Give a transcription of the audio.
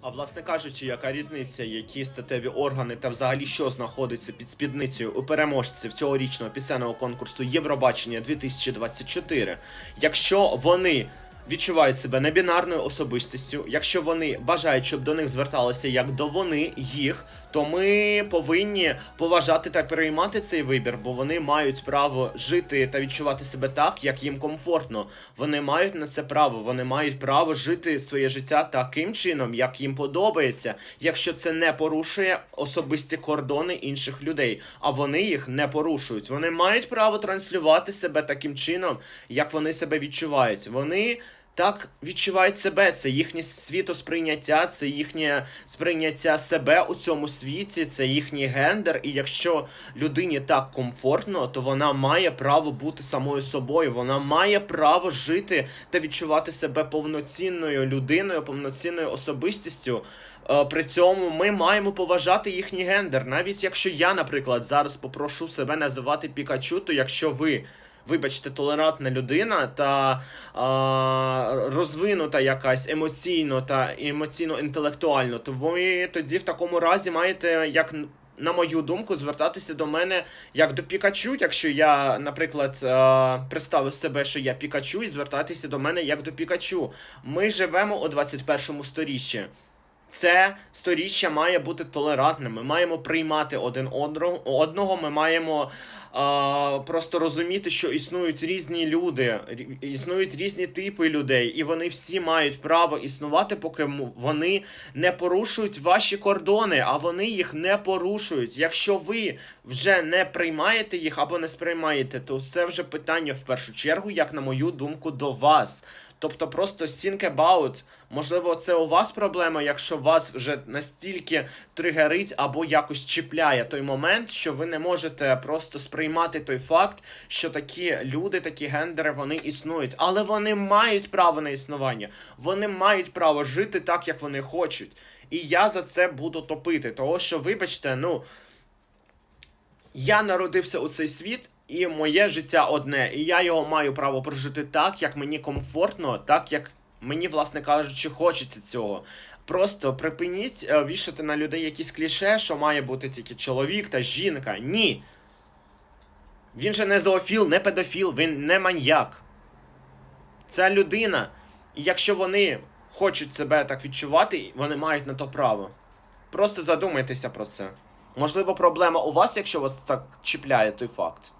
А власне кажучи, яка різниця, які статеві органи та взагалі що знаходиться під спідницею у переможців цьогорічного пісенного конкурсу Євробачення 2024, якщо вони відчувають себе небінарною особистістю, якщо вони бажають, щоб до них зверталися як до вони їх, то ми повинні поважати та переймати цей вибір, бо вони мають право жити та відчувати себе так, як їм комфортно. Вони мають на це право, вони мають право жити своє життя таким чином, як їм подобається, якщо це не порушує особисті кордони інших людей, а вони їх не порушують. Вони мають право транслювати себе таким чином, як вони себе відчувають. Вони так відчувають себе. Це їхнє світосприйняття, це їхнє сприйняття себе у цьому світі, це їхній гендер. І якщо людині так комфортно, то вона має право бути самою собою. Вона має право жити та відчувати себе повноцінною людиною, повноцінною особистістю. Е, При цьому ми маємо поважати їхній гендер. Навіть якщо я, наприклад, зараз попрошу себе називати Пікачу, то якщо ви вибачте, толерантна людина та а, розвинута якась емоційно та емоційно-інтелектуально, то ви тоді в такому разі маєте, як на мою думку, звертатися до мене як до Пікачу, якщо я, наприклад, представив себе, що я Пікачу, і звертатися до мене як до Пікачу. Ми живемо у 21 сторіччі. Це сторіччя має бути толерантним. Ми маємо приймати один одного. Ми маємо а, просто розуміти, що існують різні люди, існують різні типи людей, і вони всі мають право існувати, поки вони не порушують ваші кордони, а вони їх не порушують. Якщо ви вже не приймаєте їх або не сприймаєте, то це вже питання в першу чергу, як на мою думку, до вас. Тобто просто think about, можливо, це у вас проблема, якщо вас вже настільки тригерить або якось чіпляє той момент, що ви не можете просто сприймати той факт, що такі люди, такі гендери, вони існують, але вони мають право на існування, вони мають право жити так, як вони хочуть. І я за це буду топити. Того що, вибачте, ну. Я народився у цей світ, і моє життя одне, і я його маю право прожити так, як мені комфортно, так як мені, власне кажучи, хочеться цього. Просто припиніть е, вішати на людей якісь кліше, що має бути тільки чоловік та жінка. Ні. Він же не зоофіл, не педофіл, він не маньяк. Це людина. І якщо вони хочуть себе так відчувати, вони мають на то право. Просто задумайтеся про це. Можливо, проблема у вас, якщо вас так чіпляє той факт.